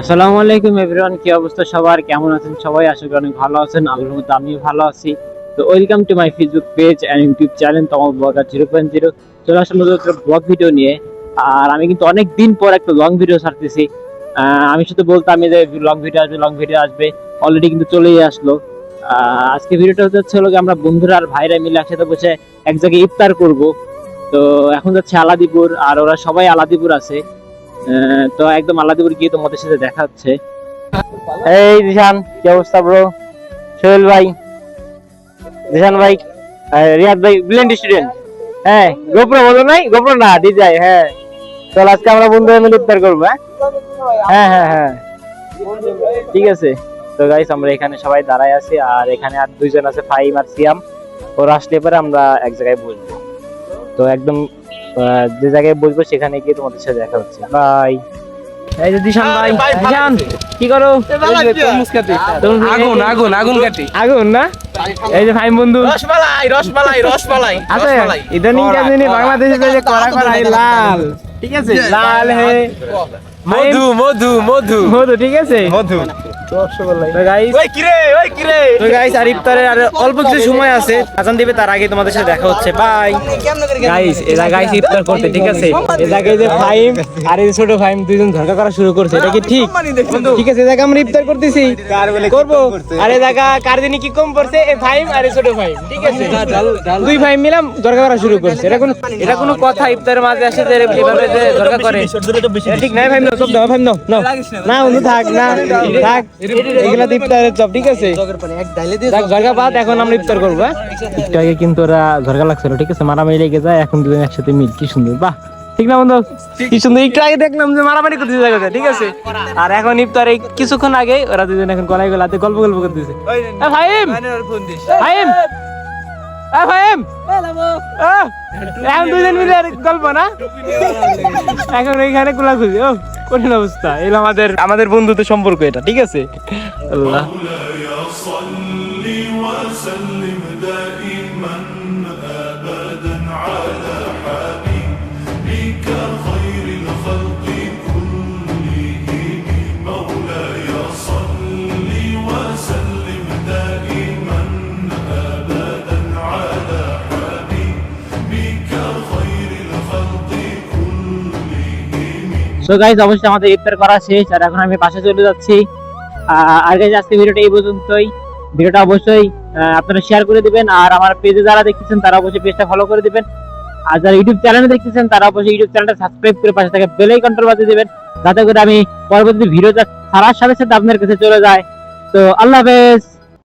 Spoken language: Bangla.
আসসালামু আলাইকুম এভরিওয়ান, কি অবস্থা সবার? কেমন আছেন সবাই? আশা করি অনেক ভালো আছেন, আল্লাহর আমিও ভালো আছি। তো welcome to my Facebook page and YouTube channel তোমার ব্লগার জিরো পয়েন্ট জিরো চলে আসলাম ব্লগ ভিডিও নিয়ে। আর আমি কিন্তু অনেক দিন পর একটা লং ভিডিও ছাড়তেছি। আমি শুধু বলতাম যে লং ভিডিও আসবে লং ভিডিও আসবে। অলরেডি কিন্তু চলেই আসলো। আজকে ভিডিওটা হচ্ছে হলো আমরা বন্ধুরা আর ভাইরা মিলে একসাথে বসে এক জায়গায় ইফতার করব। তো এখন যাচ্ছে আলাদিপুর, আর ওরা সবাই আলাদিপুর আছে। তো একদম আলাদিপুর গিয়ে তোমাদের সাথে দেখা হচ্ছে। এই কি অবস্থা ব্রো সোহেল ভাই। ভাই ভাই স্টুডেন্ট হ্যাঁ গোপ্রো বলো নাই? না হ্যাঁ। চল, আজকে আমরা বন্ধুরা মিলে ইফতার করব হ্যাঁ? হ্যাঁ হ্যাঁ হ্যাঁ। ঠিক আছে। তো গাইস আমরা এখানে সবাই দাঁড়ায় আছি, আর এখানে আর দুইজন আছে ফাইম আর সিয়াম। ওরা আসলে পরে আমরা এক জায়গায় বসবো। তো একদম যে জায়গায় বসবো সেখানে গিয়ে তোমাদের সাথে দেখা হচ্ছে। বাই এই যে দিশান ভাই দিশান কি করো? আগুন আগুন আগুন কাটি। আগুন না? এই যে ফাইম বন্ধু। রসমালাই রসমালাই রসমালাই রসমালাই। ইদানিং কাদিনে বাংলাদেশে যে কড়া কড়া লাল। ঠিক আছে? লাল হে। মধু মধু মধু। মধু ঠিক আছে? মধু। তো গাইস ওই কিরে ওই কিরে। তো গাইস আর ইফতারের আর অল্প কিছু সময় আছে। আজান দিবে তার আগে তোমাদের সাথে দেখা হচ্ছে। বাই গাইস এরা গাইস ইফতার করতে ঠিক আছে? এ যে ফাইম আর এই ছোট ফাইম দুইজন ঝগড়া করা শুরু করছে। এটা কি ঠিক? ঠিক আছে এই আমরা ইফতার করতেছি। করব? আর এই কার দিনে কি কম পড়ছে এই ফাইম আর এই ছোট ফাইম। ঠিক আছে? দুই ফাইম মিলাম ঝগড়া করা শুরু করছে। এটা কোন এটা কোনো কথা ইফতারের মাঝে আসে যে এভাবে যে ঝগড়া করে। ঠিক নাই ফাইম নাও সব দাও ফাইম নাও নাও। না বন্ধু থাক না। থাক। এগুলা ইফতারের চপ ঠিক আছে? ঝরগা বাদ এখন আমরা ইফতার করব হ্যাঁ? একটু আগে কিন্তু ওরা ঝরগা লাগছিল ঠিক আছে? মারামারি লেগে যায় এখন দুজন একসাথে মিল কি সুন্দর বাহ। ঠিক না বন্ধু? কি সুন্দর একটু আগে দেখলাম যে মারামারি করতেছে ঠিক আছে? আর এখন ইফতার কিছুক্ষণ আগে ওরা দুজন এখন গলায় গলাতে গল্প গল্প করতেছে। ফাহিম! ফাহিম! ফাহিম! এখন দুজন মিলে আর গল্প না? এখন এইখানে কুলা খুঁজি ও। কঠিন অবস্থা এলো আমাদের আমাদের বন্ধুত্ব সম্পর্ক এটা ঠিক আছে আল্লাহ صل وسلم دائما ابدا على তো গাইজ অবশ্যই আমাদের ইফতার করা শেষ, আর এখন আমি পাশে চলে যাচ্ছি। আর গাইজ আজকে ভিডিওটা এই পর্যন্তই। ভিডিওটা অবশ্যই আপনারা শেয়ার করে দিবেন, আর আমার পেজে যারা দেখতেছেন, তারা অবশ্যই পেজটা ফলো করে দিবেন। আর যারা ইউটিউব চ্যানেলে দেখতেছেন, তারা অবশ্যই ইউটিউব চ্যানেলটা সাবস্ক্রাইব করে পাশে থাকে বেল আইকনটা বাজিয়ে দিবেন, যাতে করে আমি পরবর্তী ভিডিওটা সারার সাথে সাথে আপনার কাছে চলে যায়। তো আল্লাহ হাফেজ।